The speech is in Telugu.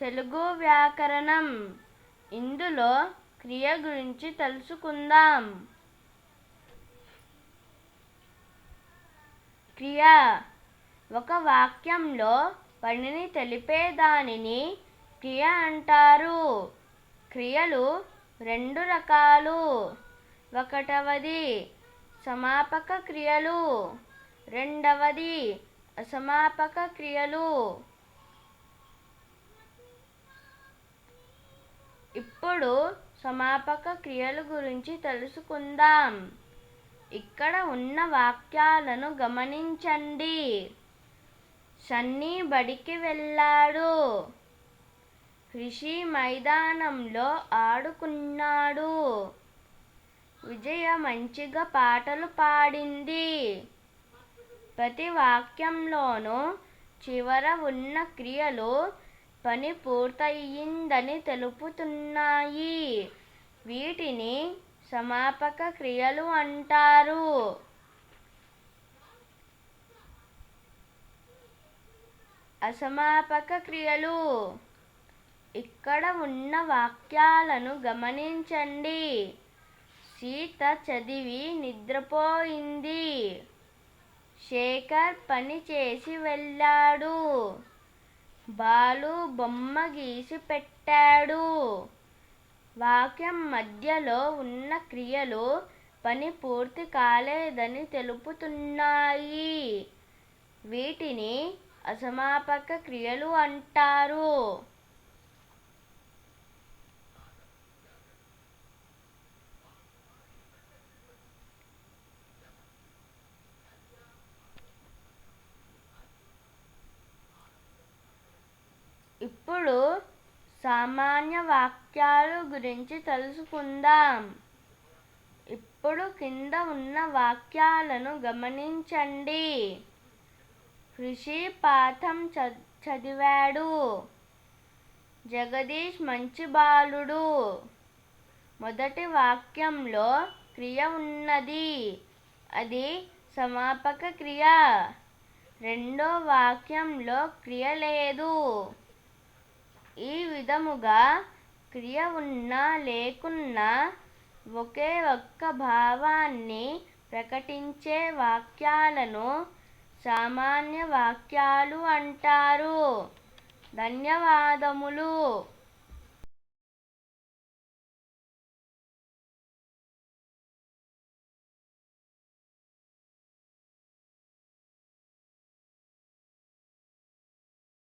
తెలుగు వ్యాకరణం. ఇందులో క్రియ గురించి తెలుసుకుందాం. క్రియ. ఒక వాక్యంలో పనిని తెలిపే దానిని క్రియ అంటారు. క్రియలు రెండు రకాలు. ఒకటవది సమాపక క్రియలు. రెండవది అసమాపక క్రియలు. ఇప్పుడు సమాపక క్రియల గురించి తెలుసుకుందాం. ఇక్కడ ఉన్న వాక్యాలను గమనించండి. సన్నీ బడికి వెళ్ళాడు. రిషి మైదానంలో ఆడుకున్నాడు. విజయ మంచిగా పాటలు పాడింది. ప్రతి వాక్యంలోనూ చివర ఉన్న క్రియలు పని పూర్తయిందని తెలుపుతున్నాయి. వీటిని సమాపక క్రియలు అంటారు. అసమాపక క్రియలు. ఇక్కడ ఉన్న వాక్యాలను గమనించండి. సీత చదివి నిద్రపోయింది. శేఖర్ పని చేసి వెళ్ళాడు. బాలు బొమ్మ గీసి పెట్టాడు. వాక్యం మధ్యలో ఉన్న క్రియలు పని పూర్తి కాలేదని తెలుపుతున్నాయి. వీటిని అసమాపక క్రియలు అంటారు. ఇప్పుడు సామాన్య వాక్యాలు గురించి తెలుసుకుందాం. ఇప్పుడు కింద ఉన్న వాక్యాలను గమనించండి. కృషి పాఠం చదివాడు. జగదీష్ మంచి బాలుడు మొదటి వాక్యంలో క్రియ ఉన్నది. అది సమాపక క్రియ. రెండో వాక్యంలో క్రియ లేదు. విధముగా క్రియ ఉన్నా లేకున్నా ఒకే ఒక్క భావాన్ని ప్రకటించే వాక్యాలను సామాన్య వాక్యాలు అంటారు. ధన్యవాదములు.